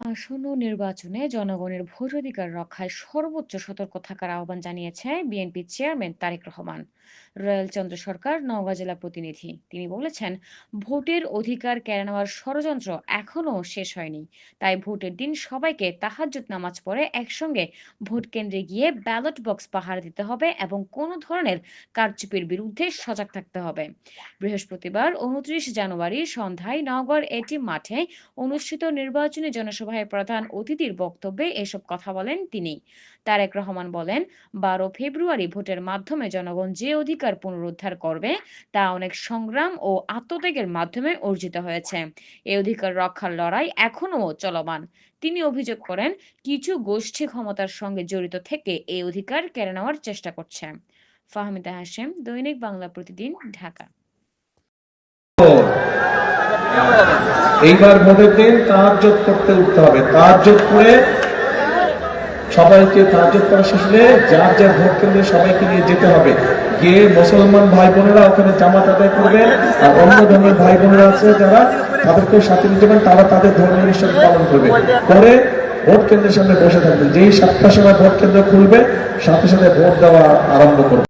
আসন্ন নির্বাচনে জনগণের ভোটাধিকার রক্ষায় সর্বোচ্চ সতর্ক থাকার আহ্বান জানিয়েছে বিএনপি চেয়ারম্যান তারেক রহমান। রয়্যাল চন্দ্র সরকার, নওগাঁ জেলা প্রতিনিধি। তিনি বলেছেন, ভোটের অধিকার কেড়ে নেওয়ার ষড়যন্ত্র এখনও শেষ হয়নি। তাই ভোটের দিন সবাইকে তাহাজ্জুদ নামাজ পড়ে একসঙ্গে ভোট কেন্দ্রে গিয়ে ব্যালট বক্স পাহারা দিতে হবে এবং কোনো ধরনের কারচুপির বিরুদ্ধে সজাগ থাকতে হবে। বৃহস্পতিবার উনত্রিশ জানুয়ারি সন্ধ্যায় নওগাঁর এটি মাঠে অনুষ্ঠিত নির্বাচনী জনসভায় প্রধান অতিথির বক্তব্যে এসব কথা বলেন তিনি। তারেক রহমান বলেন, বারো ফেব্রুয়ারি ভোটের মাধ্যমে জনগণ যে অধিকার পুনরুদ্ধার করবে তা অনেক সংগ্রাম ও আত্মত্যাগের মাধ্যমে অর্জিত হয়েছে। এই অধিকার রক্ষার লড়াই এখনও চলমান। তিনি অভিযোগ করেন, কিছু গোষ্ঠী ক্ষমতার সঙ্গে জড়িত থেকে এই অধিকার কেড়ে নেওয়ার চেষ্টা করছে। ফাহমিদা হাশেম, দৈনিক বাংলা প্রতিদিন, ঢাকা। এইবার ভোটের দিন তাহাজ্জুদ করতে উঠতে হবে। তাহাজ্জুদ করে সবাইকে তাহাজ্জুদ করা শেষ যার যার ভোট কেন্দ্রে সবাইকে নিয়ে যেতে হবে। গিয়ে মুসলমান ভাই বোনেরা ওখানে জামাত আদায় করবেন আর অন্য ধর্মের ভাই বোনেরা আছে যারা তাদেরকে সাথে নিয়ে যাবেন তারা তাদের ধর্মের অনুষ্ঠান পালন করবে। করে ভোট কেন্দ্রের সামনে বসে থাকবেন যেই সাতটার সময় ভোট কেন্দ্র খুলবে, সাথে সাথে ভোট দেওয়া আরম্ভ করবে।